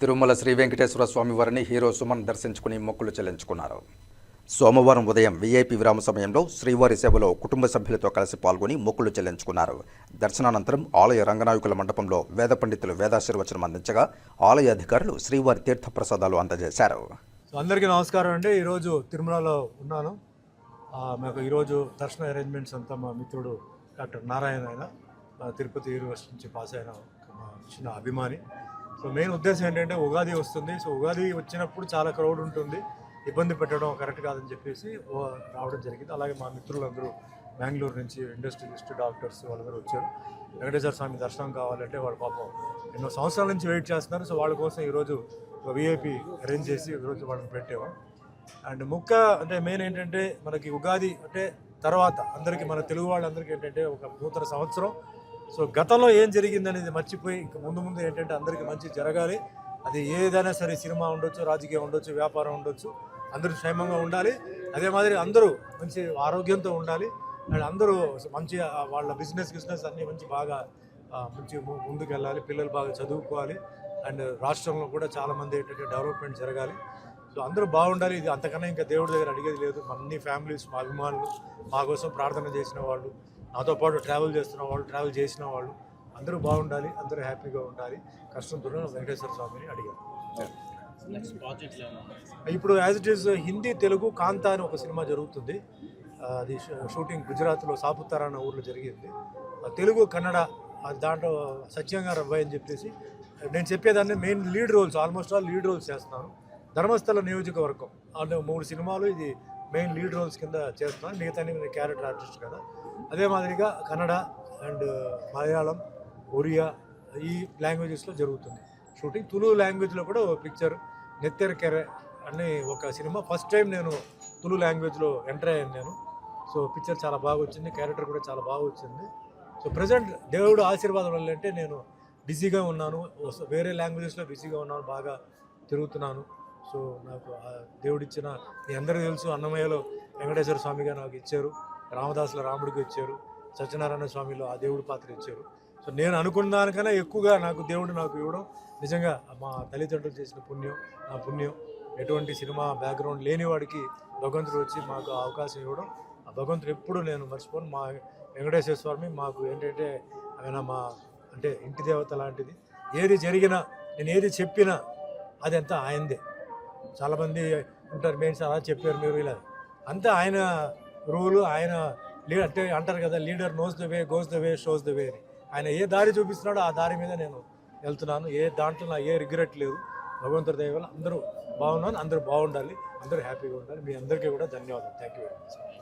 తిరుమల శ్రీ వెంకటేశ్వర స్వామి వారిని హీరో సుమన్ దర్శించుకుని మొక్కులు చెల్లించుకున్నారు. సోమవారం ఉదయం వీఐపీ విరామ సమయంలో శ్రీవారి సేవలో కుటుంబ సభ్యులతో కలిసి పాల్గొని మొక్కులు చెల్లించుకున్నారు. దర్శనానంతరం ఆలయ రంగనాయకుల మండపంలో వేద పండితులు వేదాశీర్వచనం అందించగా ఆలయ అధికారులు శ్రీవారి తీర్థ ప్రసాదాలు అందజేశారు. సో అందరికీ నమస్కారం అండి. ఈరోజు తిరుమలలో ఉన్నాను. మాకు ఈరోజు దర్శన అరేంజ్మెంట్స్ అంతా మా మిత్రుడు డాక్టర్ నారాయణ ఆయన తిరుపతి యూనివర్సిటీ నుంచి పాస్ అయిన ఒక చిన్న అభిమాని. సో మెయిన్ ఉద్దేశం ఏంటంటే ఉగాది వస్తుంది. సో ఉగాది వచ్చినప్పుడు చాలా క్రౌడ్ ఉంటుంది. ఇబ్బంది పెట్టడం కరెక్ట్ కాదని చెప్పేసి రావడం జరిగింది. అలాగే మా మిత్రులందరూ బెంగళూరు నుంచి ఇండస్ట్రియలిస్ట్ డాక్టర్స్ వాళ్ళందరూ వచ్చారు. వెంకటేశ్వర స్వామి దర్శనం కావాలంటే వాళ్ళ పాపం ఎన్నో సంవత్సరాల నుంచి వెయిట్ చేస్తున్నారు. సో వాళ్ళ కోసం ఈరోజు ఒక విఐపి అరేంజ్ చేసి ఈరోజు వాళ్ళని పెట్టేవాం అండ్ ముక్క అంటే మెయిన్ ఏంటంటే మనకి ఉగాది అంటే తర్వాత అందరికీ మన తెలుగు వాళ్ళందరికీ ఏంటంటే ఒక నూతన సంవత్సరం. సో గతంలో ఏం జరిగిందనేది మర్చిపోయి ఇంక ముందు ముందు ఏంటంటే అందరికీ మంచి జరగాలి. అది ఏదైనా సరే సినిమా ఉండొచ్చు రాజకీయం ఉండొచ్చు వ్యాపారం ఉండొచ్చు అందరూ క్షేమంగా ఉండాలి. అదే మాదిరి అందరూ మంచి ఆరోగ్యంతో ఉండాలి. అండ్ అందరూ మంచి వాళ్ళ బిజినెస్ బిజినెస్ అన్నీ మంచి బాగా మంచి ము- ముందుకు వెళ్ళాలి పిల్లలు బాగా చదువుకోవాలి. అండ్ రాష్ట్రంలో కూడా చాలామంది ఏంటంటే డెవలప్మెంట్ జరగాలి. సో అందరూ బాగుండాలి. ఇది అంతకన్నా ఇంకా దేవుడి దగ్గర అడిగేది లేదు. అన్ని ఫ్యామిలీస్ మా అభిమానులు మా కోసం ప్రార్థన చేసిన వాళ్ళు నాతో పాటు ట్రావెల్ చేస్తున్న వాళ్ళు ట్రావెల్ చేసిన వాళ్ళు అందరూ బాగుండాలి అందరూ హ్యాపీగా ఉండాలి. కష్టంతో వెంకటేశ్వర స్వామిని అడిగారు. ఇప్పుడు as it is Hindi Telugu కాంతా అని ఒక సినిమా జరుగుతుంది. అది షూటింగ్ గుజరాత్లో సాపుతారా అన్న ఊర్లో జరిగింది. తెలుగు కన్నడ దాంట్లో సత్యంగారు అబ్బాయి అని చెప్పేసి నేను చెప్పేదాన్ని main lead roles almost all lead roles చేస్తున్నాను. ధర్మస్థల నియోజకవర్గం. అంటే మూడు సినిమాలు ఇది మెయిన్ లీడ్ రోల్స్ కింద చేస్తున్నాను మిగతా నేను క్యారెక్టర్ ఆర్టిస్ట్ కదా. అదే మాదిరిగా కన్నడ అండ్ మలయాళం ఒరియా ఈ లాంగ్వేజెస్లో జరుగుతుంది. షూటింగ్ తులు లాంగ్వేజ్లో కూడా ఒక పిక్చర్ నెత్తెర కెరె అనే ఒక సినిమా. ఫస్ట్ టైం నేను తులు లాంగ్వేజ్లో ఎంటర్ అయ్యాను నేను. సో పిక్చర్ చాలా బాగా వచ్చింది క్యారెక్టర్ కూడా చాలా బాగా వచ్చింది. సో ప్రజెంట్ దేవుడు ఆశీర్వాదం వల్ల అంటే నేను బిజీగా ఉన్నాను. వేరే లాంగ్వేజెస్లో బిజీగా ఉన్నాను బాగా తిరుగుతున్నాను. సో నాకు దేవుడిచ్చిన మీ అందరూ తెలుసు అన్నమయ్యలో వెంకటేశ్వర స్వామిగా నాకు ఇచ్చారు. రామదాసుల రాముడికి ఇచ్చారు సత్యనారాయణ స్వామిలో ఆ దేవుడి పాత్ర ఇచ్చారు. సో నేను అనుకున్న దానికన్నా ఎక్కువగా నాకు దేవుడు నాకు ఇవ్వడం నిజంగా మా తల్లిదండ్రులు చేసిన పుణ్యం. నా పుణ్యం ఎటువంటి సినిమా బ్యాక్గ్రౌండ్ లేని వాడికి భగవంతుడు వచ్చి మాకు అవకాశం ఇవ్వడం. ఆ భగవంతుడు ఎప్పుడు నేను మర్చిపోను. మా వెంకటేశ్వర స్వామి మాకు ఏంటంటే ఆయన మా అంటే ఇంటి దేవత లాంటిది. ఏది జరిగినా నేను ఏది చెప్పినా అదంతా ఆయనదే. చాలామంది ఉంటారు మేము అలా చెప్పారు మీరు ఇలా. అంతా ఆయన రూల్ ఆయన లీడర్ అంటే అంటారు కదా leader knows the way goes the way shows the way అని. ఆయన ఏ దారి చూపిస్తున్నాడో ఆ దారి మీద నేను వెళ్తున్నాను. ఏ దాంట్లో నా ఏ రిగ్రెట్ లేదు. భగవంతుడి దయ వల్ల అందరూ బాగున్నాను అందరూ బాగుండాలి అందరూ హ్యాపీగా ఉండాలి. మీ అందరికీ కూడా ధన్యవాదాలు. Thank you very much